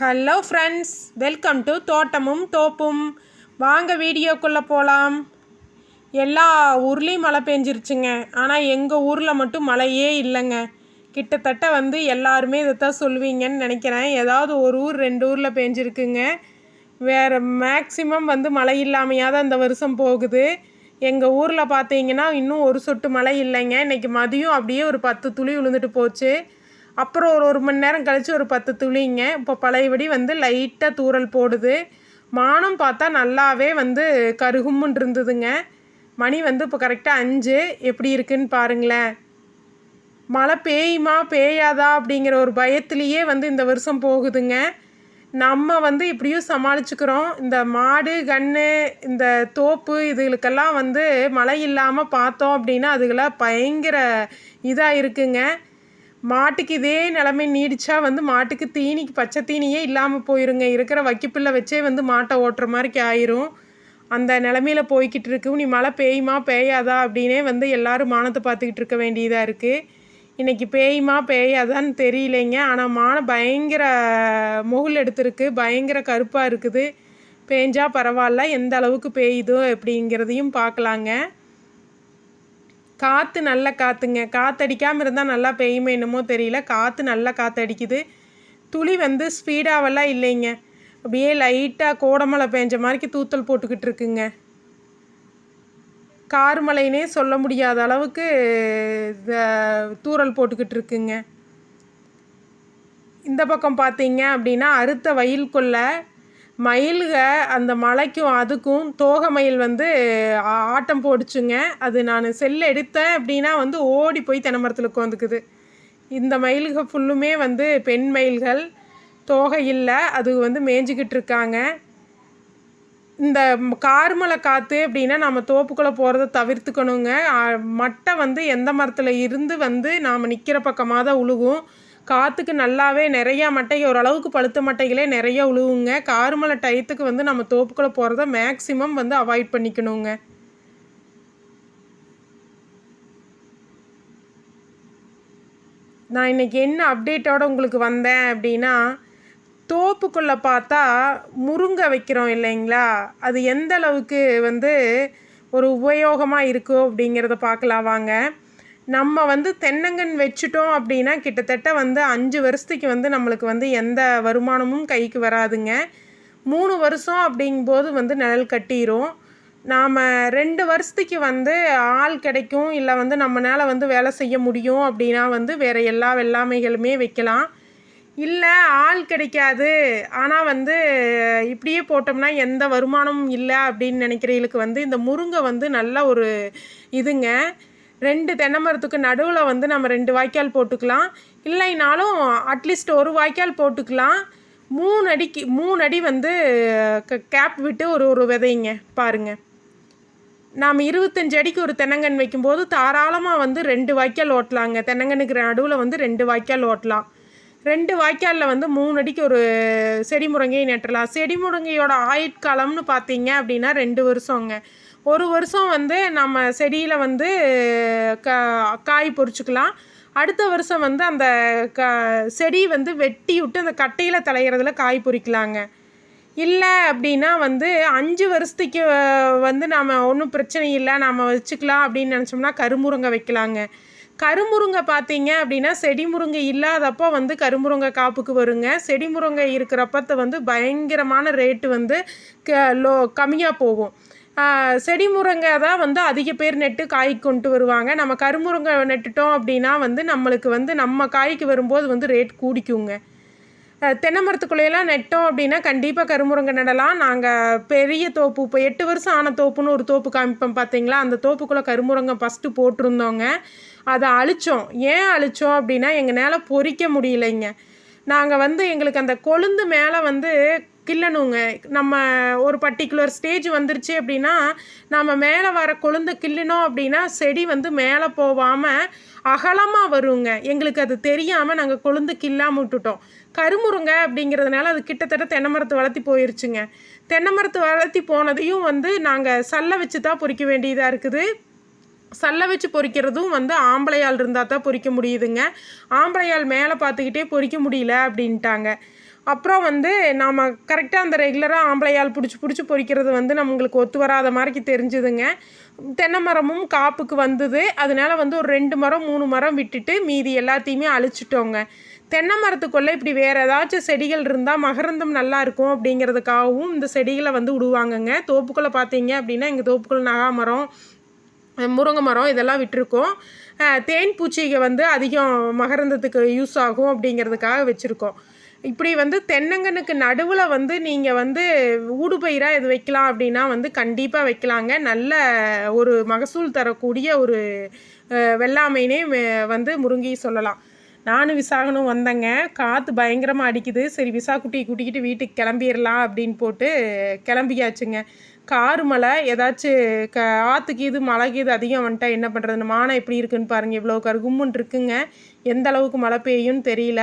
Hello friends welcome to தோட்டமும் தோப்பும் வாங்க வீடியோக்குள்ளே போகலாம் எல்லா ஊர்லேயும் மழை பெஞ்சிருச்சுங்க. ஆனால் எங்கள் ஊரில் மட்டும் மழையே இல்லைங்க. கிட்டத்தட்ட வந்து எல்லாருமே இதைத்தான் சொல்லுவீங்கன்னு நினைக்கிறேன். ஏதாவது ஒரு ஊர் ரெண்டு ஊரில் பெஞ்சிருக்குங்க. வேறு மேக்ஸிமம் வந்து மழை இல்லாமையாக தான் இந்த வருஷம் போகுது. எங்கள் ஊரில் பார்த்தீங்கன்னா இன்னும் ஒரு சொட்டு மழை இல்லைங்க. இன்றைக்கி மதியம் அப்படியே ஒரு பத்து துளி விழுந்துட்டு போச்சு. அப்புறம் ஒரு ஒரு மணி நேரம் கழித்து ஒரு பத்து துளிங்க. இப்போ பழையபடி வந்து லைட்டாக தூறல் போடுது. மானம் பார்த்தா நல்லாவே வந்து கருகும்முன்னு இருந்ததுங்க. மணி வந்து இப்போ கரெக்டாக அஞ்சு. எப்படி இருக்குன்னு பாருங்களேன். மழை பெய்யுமா பேயாதா அப்படிங்கிற ஒரு பயத்துலேயே வந்து இந்த வருஷம் போகுதுங்க. நம்ம வந்து இப்படியும் சமாளிச்சுக்கிறோம். இந்த மாடு கன்று இந்த தோப்பு இதுகளுக்கெல்லாம் வந்து மழை இல்லாமல் பார்த்தோம் அப்படின்னா அதுகளாம் பயங்கர இதாக இருக்குங்க. மாட்டுக்கு இதே நிலைமை நீடிச்சா வந்து மாட்டுக்கு தீனிக்கு பச்சை தீனியே இல்லாமல் போயிருங்க. இருக்கிற வைக்கப்பில்லை வச்சே வந்து மாட்டை ஓட்டுற மாதிரிக்கு ஆயிரும். அந்த நிலமையில போய்கிட்டு இருக்கும் நீ மழை பெய்யுமா பெய்யாதா அப்படின்னே வந்து எல்லாரும் மானத்தை பார்த்துக்கிட்டு இருக்க வேண்டியதாக இருக்குது இன்னைக்கு பேயுமா பேயாதான்னு தெரியலைங்க. ஆனால் மானம் பயங்கர முகுல் எடுத்திருக்கு. பயங்கர கருப்பாக இருக்குது. பேஞ்சா பரவாயில்ல. எந்த அளவுக்கு பெய்யுதோ அப்படிங்கிறதையும் பார்க்கலாங்க. காற்று நல்ல காற்றுங்க காற்றடிக்காமல் இருந்தால் நல்லா பெய்யுமே என்னமோ தெரியல. காற்று நல்லா காற்றடிக்குது துளி வந்து ஸ்பீடாகவெல்லாம் இல்லைங்க. அப்படியே லைட்டாக கோடமலை பேஞ்ச மாதிரிக்கு தூத்தல் போட்டுக்கிட்டு இருக்குங்க. கார்மலைனே சொல்ல முடியாத அளவுக்கு தூரல் தூறல் போட்டுக்கிட்டு இருக்குங்க. இந்த பக்கம் பார்த்தீங்க அப்படின்னா அறுத்த வயலுக்குள்ள மயில்க அந்த மலைக்கும் அதுக்கும் தோகை மயில் வந்து ஆட்டம் போடுச்சுங்க. அது நான் செல் எடுத்தேன் அப்படின்னா வந்து ஓடி போய் தென்னை மரத்தில் உட்காந்துக்குது இந்த மயில்க ஃபுல்லுமே வந்து பெண் மயில்கள். தோகை இல்லை அது வந்து மேய்ஞ்சிக்கிட்டு இருக்காங்க. இந்த கார்மலை காற்று அப்படின்னா நம்ம தோப்புக்குள்ளே போகிறத தவிர்த்துக்கணுங்க. மட்டை வந்து எந்த மரத்தில் இருந்து வந்து நாம் நிற்கிற பக்கமாக தான் உழுகும். காற்றுக்கு நல்லாவே நிறையா மட்டை ஓரளவுக்கு பழுத்த மட்டைகளே நிறைய உழுவுங்க. கார்மலை டயத்துக்கு வந்து நம்ம தோப்புக்குள்ளே போகிறத மேக்ஸிமம் வந்து அவாய்ட் பண்ணிக்கணுங்க. நான் இன்னைக்கு என்ன அப்டேட்டோட உங்களுக்கு வந்தேன் அப்படின்னா தோப்புக்குள்ளே பார்த்தா முருங்கை வைக்கிறோம் இல்லைங்களா? அது எந்த அளவுக்கு வந்து ஒரு உபயோகமாக இருக்கோ அப்படிங்கிறத பார்க்கலாம் வாங்க. நம்ம வந்து தென்னங்கன் வச்சுட்டோம் அப்படின்னா கிட்டத்தட்ட வந்து அஞ்சு வருஷத்துக்கு வந்து நம்மளுக்கு வந்து எந்த வருமானமும் கைக்கு வராதுங்க. மூணு வருஷம் அப்படிங்கும்போது வந்து நிழல் கட்டிரும். நாம் ரெண்டு வருஷத்துக்கு வந்து ஆள் கிடைக்கும் இல்லை வந்து நம்மளால் வந்து வேலை செய்ய முடியும் அப்படின்னா வந்து வேறு எல்லா வெள்ளாமைகளுமே வைக்கலாம். இல்லை ஆள் கிடைக்காது ஆனால் வந்து இப்படியே போட்டோம்னா எந்த வருமானமும் இல்லை அப்படின்னு நினைக்கிறவங்களுக்கு வந்து இந்த முருங்கை வந்து நல்ல ஒரு இதுங்க. ரெண்டு தென்னை மரத்துக்கு நடுவில் வந்து நம்ம ரெண்டு வாய்க்கால் போட்டுக்கலாம். இல்லைனாலும் அட்லீஸ்ட் ஒரு வாய்க்கால் போட்டுக்கலாம். மூணு அடிக்கு மூணு அடி வந்து கேப் விட்டு ஒரு ஒரு விதைங்க பாருங்கள் நாம் இருபத்தஞ்சு அடிக்கு ஒரு தென்னங்கன் வைக்கும்போது தாராளமாக வந்து ரெண்டு வாய்க்கால் ஓட்டலாங்க. தென்னங்கனுக்கு நடுவில் வந்து ரெண்டு வாய்க்கால் ஓட்டலாம். ரெண்டு வாய்க்காலில் வந்து மூணு அடிக்கு ஒரு செடி முருங்கையை நட்டலாம் செடி முருங்கையோட ஆயுட்காலம்னு பார்த்தீங்க அப்படின்னா ரெண்டு வருஷங்க. ஒரு வருஷம் வந்து நம்ம செடியில் வந்து க காய் பொறிச்சுக்கலாம். அடுத்த வருஷம் வந்து அந்த க செடி வந்து வெட்டி விட்டு அந்த கட்டையில் தலையிறதுல காய் பொறிக்கலாங்க. இல்லை அப்படின்னா வந்து அஞ்சு வருஷத்துக்கு வந்து நாம் ஒன்றும் பிரச்சனை இல்லை. நாம் வச்சுக்கலாம் அப்படின்னு நினச்சோம்னா கருமுருங்கை வைக்கலாங்க. கருமுருங்கை பார்த்தீங்க அப்படின்னா செடி முருங்கை இல்லாதப்போ வந்து கருமுருங்கை காப்புக்கு வருங்க. செடி முருங்கை இருக்கிறப்பத்த வந்து பயங்கரமான ரேட்டு வந்து க லோ கம்மியாக போகும். செடி முருங்கை தான் வந்து அதிக பேர் நெட்டு காய்க்கு கொண்டு வருவாங்க. நம்ம கருமுருங்கை நட்டுட்டோம் அப்படின்னா வந்து நம்மளுக்கு வந்து நம்ம காய்க்கு வரும்போது வந்து ரேட் கூடிக்குங்க. அஹ் தென்னை மரத்துக்குள்ளையெல்லாம் நெட்டோம் அப்படின்னா கண்டிப்பாக கருமுருங்கை நடலாம். நாங்கள் பெரிய தோப்பு இப்போ எட்டு வருஷம் ஆன தோப்புன்னு ஒரு தோப்பு காமிப்போம் பார்த்தீங்களா அந்த தோப்புக்குள்ளே கருமுருங்கை ஃபஸ்ட்டு போட்டிருந்தோங்க. அதை அழிச்சோம். ஏன் அழிச்சோம் அப்படின்னா எங்களால் பொறிக்க முடியலைங்க. நாங்கள் வந்து எங்களுக்கு அந்த கொழுந்து மேலே வந்து கிள்ளணுங்க. நம்ம ஒரு பர்டிகுலர் ஸ்டேஜ் வந்துருச்சு அப்படின்னா நம்ம மேலே வர கொழுந்து கிள்ளினோம் அப்படின்னா செடி வந்து மேலே போகாமல் அகலமாக வருங்க. எங்களுக்கு அது தெரியாமல் நாங்கள் கொழுந்து கில்லாமல் விட்டுட்டோம். கருமுருங்க அப்படிங்கிறதுனால அது கிட்டத்தட்ட தென்னை மரத்தை வளர்த்தி போயிருச்சுங்க. தென்னைமரத்து வளர்த்தி போனதையும் வந்து நாங்கள் சல்லை வச்சு தான் பொறிக்க வேண்டியதாக இருக்குது. சல்லை வச்சு பொறிக்கிறதும் வந்து ஆம்பளையால் இருந்தால் தான் பொறிக்க முடியுதுங்க. ஆம்பளையால் மேலே பார்த்துக்கிட்டே பொறிக்க முடியல அப்படின்ட்டாங்க. அப்புறம் வந்து நாம் கரெக்டாக அந்த ரெகுலராக ஆம்பளையால் பிடிச்சி பிடிச்சி பொறிக்கிறது வந்து நம்மளுக்கு ஒத்து வராத மாதிரிக்கு தெரிஞ்சுதுங்க. தென்னை மரமும் காப்புக்கு வந்தது. அதனால வந்து ஒரு ரெண்டு மரம் மூணு மரம் விட்டுட்டு மீதி எல்லாத்தையுமே அழிச்சிட்டோங்க. தென்னை மரத்துக்குள்ளே இப்படி வேறு ஏதாச்சும் செடிகள் இருந்தால் மகரந்தம் நல்லா இருக்கும் அப்படிங்கிறதுக்காகவும் இந்த செடிகளை வந்து விடுவாங்கங்க தோப்புக்குள்ளே பார்த்தீங்க அப்படின்னா எங்கள் தோப்புக்குள்ள நகாமரம் முருங்கை மரம் இதெல்லாம் விட்டுருக்கோம். தேன் பூச்சிகை வந்து அதிகம் மகரந்தத்துக்கு யூஸ் ஆகும் அப்படிங்கிறதுக்காக வச்சுருக்கோம். இப்படி வந்து தென்னங்கனுக்கு நடுவில் வந்து நீங்கள் வந்து ஊடுபயிராக இது வைக்கலாம் அப்படின்னா வந்து கண்டிப்பாக வைக்கலாங்க. நல்ல ஒரு மகசூல் தரக்கூடிய ஒரு வெள்ளாமைனே வந்து முருங்கி சொல்லலாம். நானும் விசாகனும் வந்தேங்க. காற்று பயங்கரமாக அடிக்குது. சரி விசா குட்டியை கூட்டிக்கிட்டு வீட்டுக்கு கிளம்பிடலாம் அப்படின்னு போட்டு கிளம்பியாச்சுங்க. காரு மழை ஏதாச்சும் க ஆற்றுக்கு இது மழைக்கு இது அதிகம் வந்துட்டா என்ன பண்ணுறது மானம் எப்படி இருக்குன்னு பாருங்கள் இவ்வளோ கருகும்முன் இருக்குங்க. எந்த அளவுக்கு மழை பெய்யும்னு தெரியல.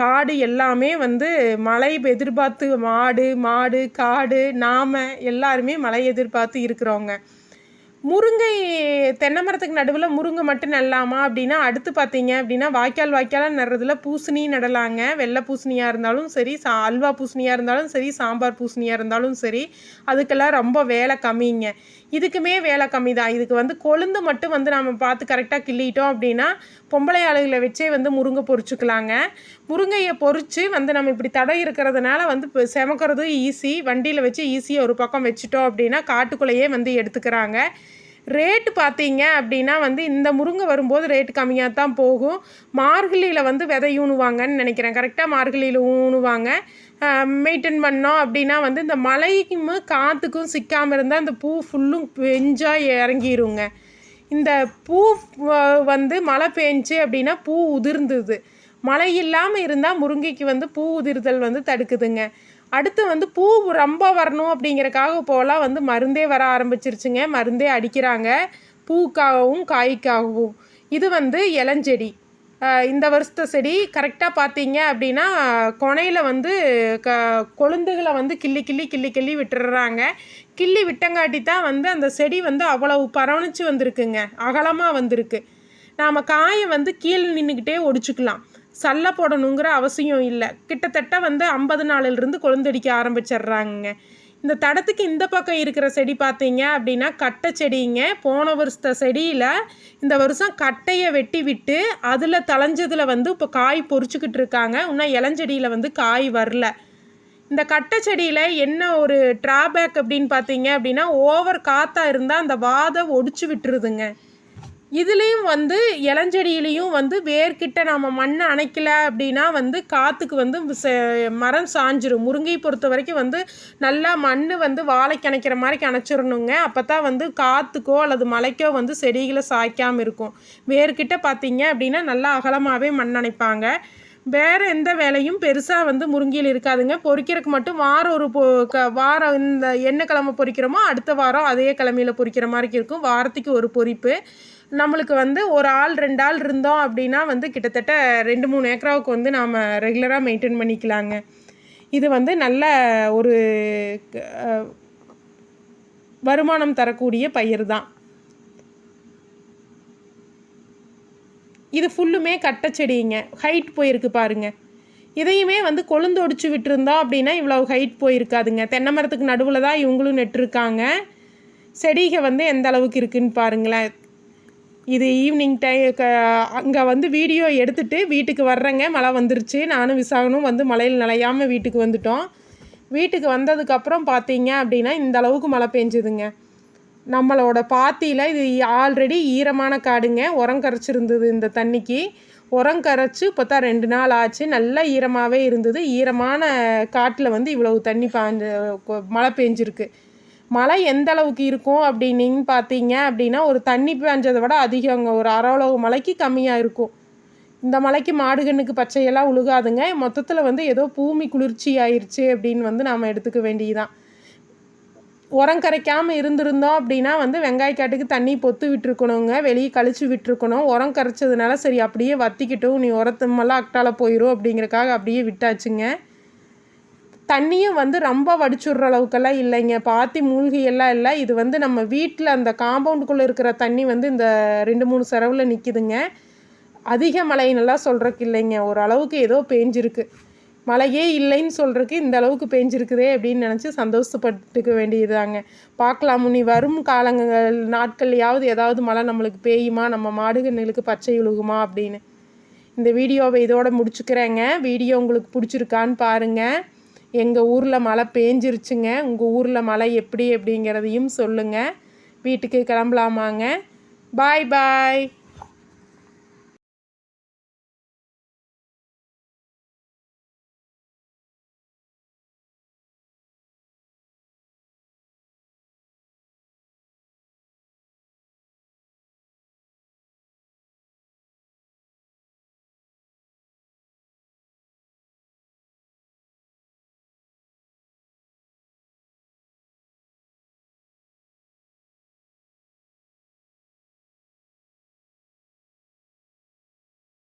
காடு எல்லாமே வந்து மழை எதிர்பார்த்து மாடு மாடு காடு நாம எல்லாருமே மழை எதிர்பார்த்து இருக்கிறோங்க முருங்கை தென்னை மரத்துக்கு நடுவில் முருங்கை மட்டும் நடலாமா அப்படின்னா அடுத்து பார்த்தீங்க அப்படின்னா வாய்க்கால் வாய்க்காலாக நடுறதுல பூசணி நடலாங்க. வெள்ளை பூசணியாக இருந்தாலும் சரி சா அல்வா பூசணியாக இருந்தாலும் சரி சாம்பார் பூசணியாக இருந்தாலும் சரி அதுக்கெல்லாம் ரொம்ப வேலை கம்மிங்க. இதுக்குமே வேலை கம்மி தான் இதுக்கு வந்து கொழுந்து மட்டும் வந்து நம்ம பார்த்து கரெக்டாக கிள்ளிட்டோம் அப்படின்னா பொம்பளை ஆளுகளை வச்சே வந்து முருங்கை பொறிச்சுக்கலாங்க. முருங்கையை பொறிச்சு வந்து நம்ம இப்படி தடை இருக்கிறதுனால வந்து இப்போ செமக்கிறதும் ஈஸி வண்டியில் வச்சு ஈஸியாக ஒரு பக்கம் வச்சுட்டோம் அப்படின்னா காட்டுக்குள்ளேயே வந்து எடுத்துக்கிறாங்க. ரேட்டு பார்த்தீங்க அப்படின்னா வந்து இந்த முருங்கை வரும்போது ரேட்டு கம்மியாக தான் போகும். மார்கழியில் வந்து விதை ஊனுவாங்கன்னு நினைக்கிறேன். கரெக்டாக மார்கழியில் ஊனுவாங்க. மெயின்டைன் பண்ணோம். அப்படின்னா வந்து இந்த மழைக்கும் காற்றுக்கும் சிக்காமல் இருந்தால் அந்த பூ ஃபுல்லும் பெஞ்சாக இறங்கிருங்க. இந்த பூ வந்து மழை பெஞ்சு அப்படின்னா பூ உதிர்ந்தது. மழை இல்லாமல் இருந்தால் முருங்கைக்கு வந்து பூ உதிர்தல் வந்து தடுக்குதுங்க. அடுத்து வந்து பூ ரொம்ப வரணும் அப்படிங்கிறக்காக இப்போலாம் வந்து மருந்தே வர ஆரம்பிச்சிருச்சுங்க. மருந்தே அடிக்கிறாங்க. பூக்காகவும் காய்க்காகவும். இது வந்து இளஞ்செடி. இந்த வருஷத்த செடி கரெக்டாக பார்த்தீங்க அப்படின்னா கொனையில் வந்து க கொழுந்துகளை வந்து கிள்ளி கிள்ளி கிள்ளி கிள்ளி விட்டுடுறாங்க. கிள்ளி விட்டங்காட்டி தான் வந்து அந்த செடி வந்து அவ்வளவு பரவணிச்சு வந்திருக்குங்க. அகலமாக வந்திருக்கு. நாம் காயை வந்து கீழே நின்றுக்கிட்டே ஒடிச்சுக்கலாம். சல்லை போடணுங்கிற அவசியம் இல்லை. கிட்டத்தட்ட வந்து ஐம்பது நாளிலிருந்து கொழுந்தடிக்க ஆரம்பிச்சிடுறாங்க இந்த தடத்துக்கு இந்த பக்கம் இருக்கிற செடி பார்த்தீங்க அப்படின்னா கட்டை செடிங்க. போன வருஷத்த செடியில் இந்த வருஷம் கட்டையை வெட்டி விட்டு அதில் தளைஞ்சதில் வந்து இப்போ காய் பொறிச்சிக்கிட்டு இருக்காங்க. இன்னும் இளஞ்செடியில் வந்து காய் வரல. இந்த கட்டை செடியில் என்ன ஒரு ட்ராபேக் அப்படின்னு பார்த்தீங்க அப்படின்னா ஓவர் காற்றாக இருந்தால் அந்த வாதை ஒடிச்சு விட்டுருதுங்க. இதுலேயும் வந்து இளஞ்செடியிலையும் வந்து வேர்கிட்ட நம்ம மண்ணை அணைக்கல அப்படின்னா வந்து காற்றுக்கு வந்து மரம் சாஞ்சிரும். முருங்கையை பொறுத்த வரைக்கும் வந்து நல்லா மண் வந்து வாழைக்கு அணைக்கிற மாதிரி அணைச்சிடணுங்க அப்போ தான் வந்து காற்றுக்கோ அல்லது மலைக்கோ வந்து செடிகளை சாய்க்காமல் இருக்கும். வேர்கிட்ட பார்த்தீங்க அப்படின்னா நல்லா அகலமாகவே மண் அணைப்பாங்க. வேறு எந்த வேலையும் பெருசாக வந்து முருங்கையில் இருக்காதுங்க. பொறிக்கிறதுக்கு மட்டும் வாரம் ஒரு பொ க வாரம் இந்த என்ன கிழமை பொறிக்கிறோமோ அடுத்த வாரம் அதே கிழமையில பொறிக்கிற மாதிரி இருக்கும். வாரத்துக்கு ஒரு பொறிப்பு. நம்மளுக்கு வந்து ஒரு ஆள் ரெண்டு ஆள் இருந்தோம் அப்படின்னா வந்து கிட்டத்தட்ட ரெண்டு மூணு ஏக்கராவுக்கு வந்து நாம் ரெகுலராக மெயின்டைன் பண்ணிக்கலாங்க. இது வந்து நல்ல ஒரு வருமானம் தரக்கூடிய பயிர் தான். இது ஃபுல்லுமே கட்டை செடிங்க. ஹைட் போயிருக்கு பாருங்க. இதையுமே வந்து கொழுந்து ஒடிச்சு விட்டுருந்தோம் அப்படின்னா இவ்வளோ ஹைட் போயிருக்காதுங்க. தென்னை மரத்துக்கு நடுவில் தான் இவங்களும் நெட்டிருக்காங்க. செடிகை வந்து எந்த அளவுக்கு இருக்குன்னு பாருங்களேன். இது ஈவினிங் டைம் அங்கே வந்து வீடியோ எடுத்துட்டு வீட்டுக்கு வர்றேங்க. மழை வந்துருச்சு. நானும் விசாகனும் வந்து மழையில் நனையாமல் வீட்டுக்கு வந்துட்டோம். வீட்டுக்கு வந்ததுக்கப்புறம் பார்த்தீங்க அப்படின்னா இந்த அளவுக்கு மழை பெஞ்சுதுங்க. நம்மளோட பாத்தியில் இது ஆல்ரெடி ஈரமான காடுங்க. உரம் கரைச்சிருந்தது இந்த தண்ணிக்கு. உரம் கரைச்சி பார்த்தா ரெண்டு நாள் ஆச்சு. நல்லா ஈரமாகவே இருந்தது. ஈரமான காட்டில் வந்து இவ்வளவு தண்ணி பாஞ்ச மழை பெஞ்சிருக்கு. மழை எந்த அளவுக்கு இருக்கும் அப்படின்னு பார்த்தீங்க அப்படின்னா ஒரு தண்ணி பேஞ்சதை விட அதிகங்க. ஒரு அரை மலைக்கு மழைக்கு கம்மியாக இருக்கும். இந்த மலைக்கு மாடுகண்ணுக்கு பச்சையெல்லாம் உழுகாதுங்க. மொத்தத்தில் வந்து ஏதோ பூமி குளிர்ச்சி ஆயிடுச்சு அப்படின்னு வந்து நாம் எடுத்துக்க வேண்டியதுதான். உரம் கரைக்காமல் இருந்திருந்தோம் அப்படின்னா வந்து வெங்காயக்காட்டுக்கு தண்ணி பொத்து விட்டுருக்கணுங்க. வெளியே கழிச்சு விட்டுருக்கணும். உரம் கரைச்சதுனால சரி அப்படியே வத்திக்கிட்டும். நீ உரத்தமெல்லாம் அக்டால போயிடும் அப்படிங்கிறக்காக அப்படியே விட்டாச்சுங்க. தண்ணியும் வந்து ரொம்ப வடிச்சுடுற அளவுக்கெல்லாம் இல்லைங்க. பாத்தி மூழ்கி எல்லாம் இல்லை. இது வந்து நம்ம வீட்டில் அந்த காம்பவுண்டுக்குள்ளே இருக்கிற தண்ணி வந்து இந்த ரெண்டு மூணு செரவில் நிற்கிதுங்க அதிக மழைன்னெல்லாம் சொல்கிறக்கு இல்லைங்க. ஒரு அளவுக்கு ஏதோ பேஞ்சிருக்கு. மழையே இல்லைன்னு சொல்கிறதுக்கு இந்த அளவுக்கு பேஞ்சிருக்குதே அப்படின்னு நினச்சி சந்தோஷப்பட்டுக்க வேண்டியதுதாங்க. பார்க்கலாம் முனி. வரும் காலங்கள் நாட்கள்லையாவது ஏதாவது மழை நம்மளுக்கு பெய்யுமா? நம்ம மாடுகண்ணுகளுக்கு பச்சை விழுகுமா அப்படின்னு. இந்த வீடியோவை இதோட முடிச்சுக்கிறேங்க. வீடியோ உங்களுக்கு பிடிச்சிருக்கான்னு பாருங்கள் எங்கள் ஊரில் மழை பேஞ்சிருச்சுங்க. உங்கள் ஊரில் மழை எப்படி அப்படிங்கிறதையும் சொல்லுங்கள் வீட்டுக்கு கிளம்பலாமாங்க. பாய் பாய்